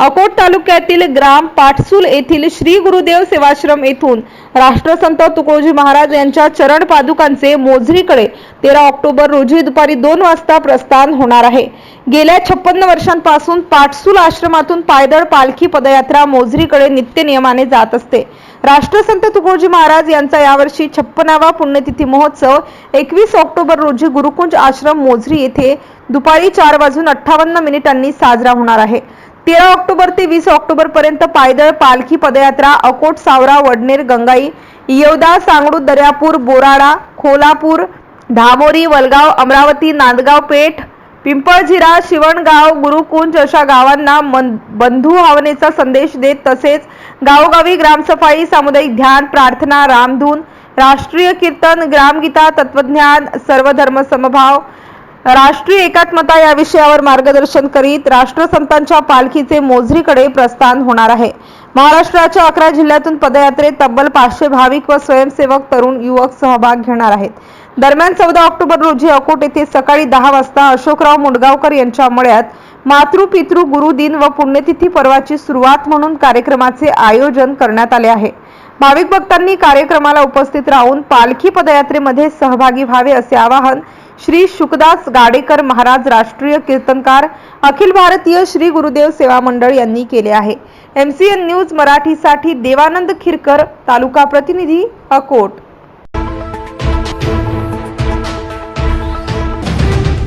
अकोट तालुक्यातील ग्राम पाटसूल येथील श्री गुरुदेव सेवाश्रम येथून राष्ट्रसंत तुकडोजी महाराज यांच्या चरण पादुकांचे मोझरीकडे तेरा ऑक्टोबर रोजी दुपारी दोन वाजता प्रस्थान होणार आहे. गेल्या छप्पन्न वर्षांपासून पाटसूल आश्रमातून पायदळ पालखी पदयात्रा मोझरीकडे नित्य नियमाने जात असते. राष्ट्रसंत तुकडोजी महाराज यांचा यावर्षी छप्पनावा पुण्यतिथी महोत्सव एकवीस ऑक्टोबर रोजी गुरुकुंज आश्रम मोझरी येथे दुपारी चार वाजून अठ्ठावन्न मिनिटांनी साजरा होणार आहे. तेरा ऑक्टोबर ते वीस ऑक्टोबर पर्यंत पायदळ पालखी पदयात्रा अकोट सावरा वडनेर गंगाई येवदा सांगडू दर्यापूर बोराडा खोलापूर धामोरी वलगाव अमरावती नांदगाव पेठ पिंपळझिरा शिवणगाव गुरुकुंज अशा गावांना मन- बंधू भावनेचा संदेश देत तसेच गावोगावी ग्रामसफाई सामुदायिक ध्यान प्रार्थना रामधून राष्ट्रीय कीर्तन ग्रामगीता तत्वज्ञान सर्वधर्म समभाव राष्ट्रीय एकात्मता या विषयावर मार्गदर्शन करीत राष्ट्रसंतांच्या पालखीचे मोझरीकडे प्रस्थान होणार आहे. महाराष्ट्राच्या अकरा जिल्ह्यातून पदयात्रेत तब्बल पाचशे भाविक व स्वयंसेवक तरुण युवक सहभाग घेणार आहेत. दरम्यान चौदा ऑक्टोबर रोजी अकोट येथे सकाळी दहा वाजता अशोकराव मुंडगावकर यांच्या मळ्यात मातृपितृ गुरुदिन व पुण्यतिथी पर्वाची सुरुवात म्हणून कार्यक्रमाचे आयोजन करण्यात आले आहे. भाविक भक्तांनी कार्यक्रमाला उपस्थित राहून पालखी पदयात्रेमध्ये सहभागी व्हावे असे आवाहन श्री शुकदास गाडेकर महाराज राष्ट्रीय कीर्तनकार अखिल भारतीय श्री गुरुदेव सेवा मंडळ यांनी केले आहे. एम सी एन न्यूज मराठीसाठी देवानंद खिरकर तालुका प्रतिनिधी अकोट.